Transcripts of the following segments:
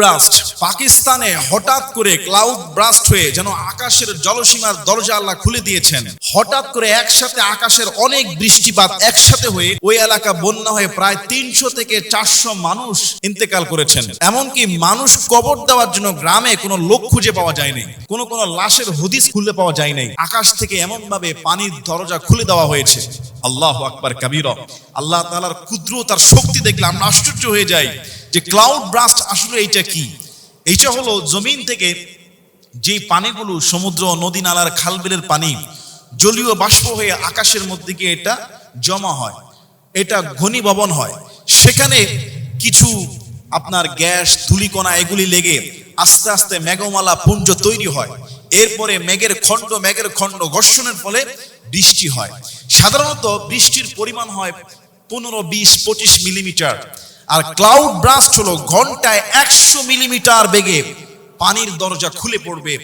ব্রাস্ট পাকিস্তানে হঠাৎ করে ক্লাউড ব্রাস্ট হয়ে যেন আকাশের জলসীমার দরজা আল্লাহ খুলে দিয়েছেন। হঠাৎ করে একসাথে আকাশের অনেক বৃষ্টিপাত একসাথে হয়ে ওই এলাকা বন্যা হয়ে প্রায় তিনশো থেকে চারশো মানুষ ইন্তেকাল করেছেন। এমনকি মানুষ কবর দেওয়ার জন্য গ্রামে কোনো লোক খুঁজে পাওয়া যায়নি। কোনো কোনো লাশের হদিস খুলে পাওয়া যায় নাই আকাশ থেকে এমন ভাবে পানির দরজা খুলে দেওয়া হয়েছে। আল্লাহ আকবার, কাবির। আল্লাহ তালার ক্ষুদ্র তার শক্তি দেখলে আমরা আশ্চর্য হয়ে যাই। যে ক্লাউড ব্রাস্ট আসলে এইটা কি? এইটা হলো জমিন থেকে যে পানিগুলো সমুদ্র, নদী নালার খালবিলের পানি, জলীয় বাষ্প হয়ে আকাশের মধ্যে গিয়ে এটা জমা হয়, এটা ঘনীভবন হয়। সেখানে কিছু আপনার গ্যাস, ধুলিকণা এগুলি লেগে আস্তে আস্তে মেঘমালা পুঞ্জ তৈরি হয়। এরপরে মেঘের খণ্ড মেঘের খণ্ড ঘর্ষণের ফলে বৃষ্টি হয়। সাধারণত বৃষ্টির পরিমাণ হয় পনেরো, বিশ, পঁচিশ মিলিমিটার। আর ক্লাউড ব্রাস্ট হলো ঘন্টায় একশো মিলিমিটার বেগে পানির দরজা খুলে পড়বে।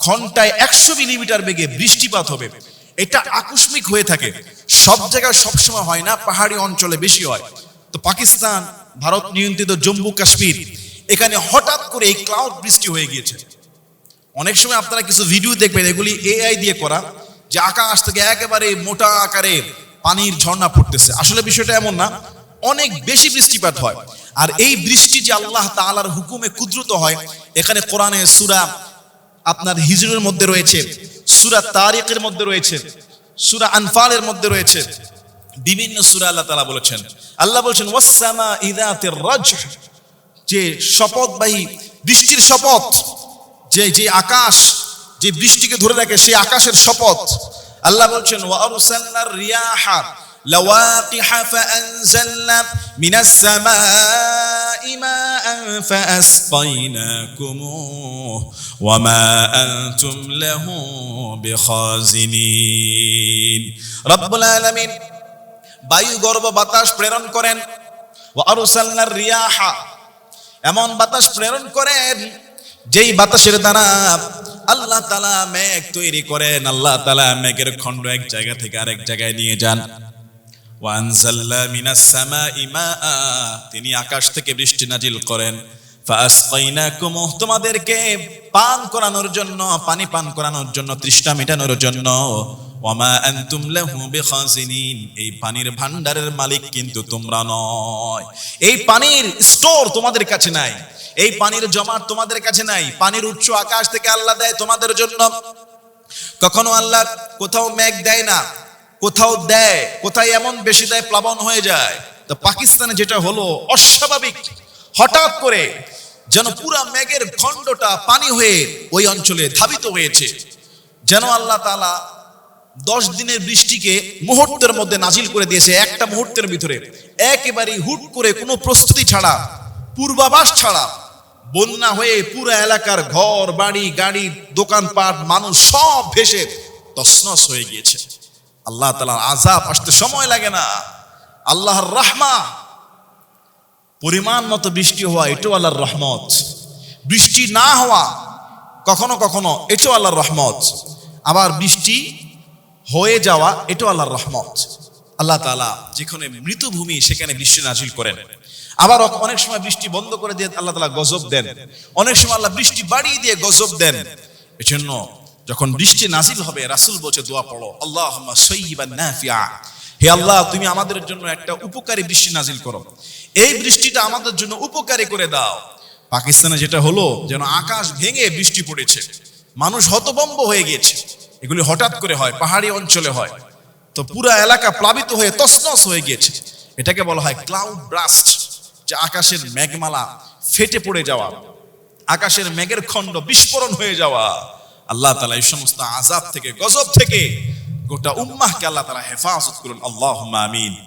ঘন্টায় একশো মিলিমিটার বেগে বৃষ্টিপাত হবে। এটা আকস্মিক হয়ে থাকে। সব জায়গায় সবসময় হয় না, পাহাড়ি অঞ্চলে বেশি হয়। তো পাকিস্তান, ভারত নিয়ন্ত্রিত জম্মু, কাশ্মীর, এখানে হঠাৎ করে এই ক্লাউড বৃষ্টি হয়ে গিয়েছে। অনেক সময় আপনারা কিছু ভিডিও দেখবেন, এগুলি এআই দিয়ে করা, যে আকাশ থেকে একেবারে মোটা আকারে পানির ঝর্ণা পড়তেছে। আসলে বিষয়টা এমন না। অনেক বেশি বৃষ্টিপাত হয়। আর এই বৃষ্টি যে আল্লাহ তাআলার হুকুমে কুদরত হয়, এখানে কোরআনে সুরা আপনার হিজরের মধ্যে রয়েছে, সুরা তারিকের মধ্যে রয়েছে, সুরা আনফালের মধ্যে রয়েছে, বিভিন্ন সুরা আল্লাহ তাআলা বলেছেন। আল্লাহ বলছেন ওয়াসামা ইযাতির রাজহ যে শপথবাহী বৃষ্টির শপথ, যে যে আকাশ, যে বৃষ্টিকে ধরে রাখে, সেই আকাশের শপথ। আল্লাহ বলছেন, ওয়া রিয়াহা لواقح فأنزلنا من السماء ماء فأسقيناكموه وما أنتم له بخازنين رب العالمين বায়ু গর্ভ বাতাস প্রেরণ করেন ও আরসালনার রিয়াহা এমন বাতাস প্রেরণ করেন যেই বাতাসের দ্বারা আল্লাহ তালা মেঘ তৈরি করেন আল্লাহ তালা মেঘের খণ্ড এক জায়গা থেকে আরেক জায়গায় নিয়ে যান তিনি আকাশ থেকে বৃষ্টি নাজিল করেন। তোমাদেরকে পান করানোর জন্য, পানি পান করানোর জন্য, তৃষ্ণা মেটানোর জন্য। এই পানির ভান্ডারের মালিক কিন্তু তোমরা নয়। এই পানির স্টোর তোমাদের কাছে নাই। এই পানির জমাট তোমাদের কাছে নাই। পানির উৎস আকাশ থেকে আল্লাহ দেয় তোমাদের জন্য। কখনো আল্লাহ কোথাও মেঘ দেয় না। কোথাও দেয়, কোথায় এমন বেশি দেয় প্লাবন হয়ে যায়। তো পাকিস্তানে যেটা হলো, অস্বাভাবিক। হঠাৎ করে যেন পুরা মেঘের খণ্ডটা পানি হয়ে ওই অঞ্চলে ধাবিত হয়েছে। যেন আল্লাহ তালা দশ দিনের বৃষ্টিকে মুহূর্তের মধ্যে নাজিল করে দিয়েছে একটা মুহূর্তের ভিতরে। একেবারেই হুট করে কোনো প্রস্তুতি ছাড়া, পূর্বাভাস ছাড়া, বন্যা হয়ে পুরো এলাকার ঘর, বাড়ি, গাড়ি, দোকানপাট, মানুষ সব ভেসে তসনস হয়ে গিয়েছে। আল্লাহ তালার আজাব আসতে সময় লাগে না। আল্লাহর রাহমা। পরিমাণ মতো বৃষ্টি হওয়া, এটাও আল্লাহর রহমত। বৃষ্টি না হওয়া, কখনো কখনো এটাও আল্লাহর রহমত। আবার বৃষ্টি হয়ে যাওয়া, এটাও আল্লাহর রহমত। আল্লাহ তালা যেখানে মৃতভূমি সেখানে বৃষ্টি নাজিল করেন। আবার অনেক সময় বৃষ্টি বন্ধ করে দিয়ে আল্লাহ তালা গজব দেন। অনেক সময় আল্লাহ বৃষ্টি বাড়িয়ে দিয়ে গজব দেন। এজন্য যখন বৃষ্টি নাজিল হবে, রাসুল বলছে, দোয়া পড়ো। আল্লাহ হে আল্লাহ, তুমি আমাদের জন্য একটা উপকারী বৃষ্টি নাজিল করো। এই বৃষ্টিটা আমাদের জন্য উপকারী করে দাও। পাকিস্তানে যেটা হলো, যেন আকাশ ভেঙে বৃষ্টি পড়েছে। মানুষ হতবম্ব হয়ে গিয়েছে। এগুলি হঠাৎ করে হয়, পাহাড়ি অঞ্চলে হয়। তো পুরা এলাকা প্লাবিত হয়ে তসনস হয়ে গিয়েছে। এটাকে বলা হয় ক্লাউড ব্রাস্ট যে আকাশের মেঘমালা ফেটে পড়ে যাওয়া। আকাশের মেঘের খণ্ড বিস্ফোরণ হয়ে যাওয়া। আল্লাহ তালা এই সমস্ত আজাদ থেকে, গজব থেকে গোটা উম্মাহকে আল্লাহ তালা হেফাজত করুন। আল্লাহ আমিন।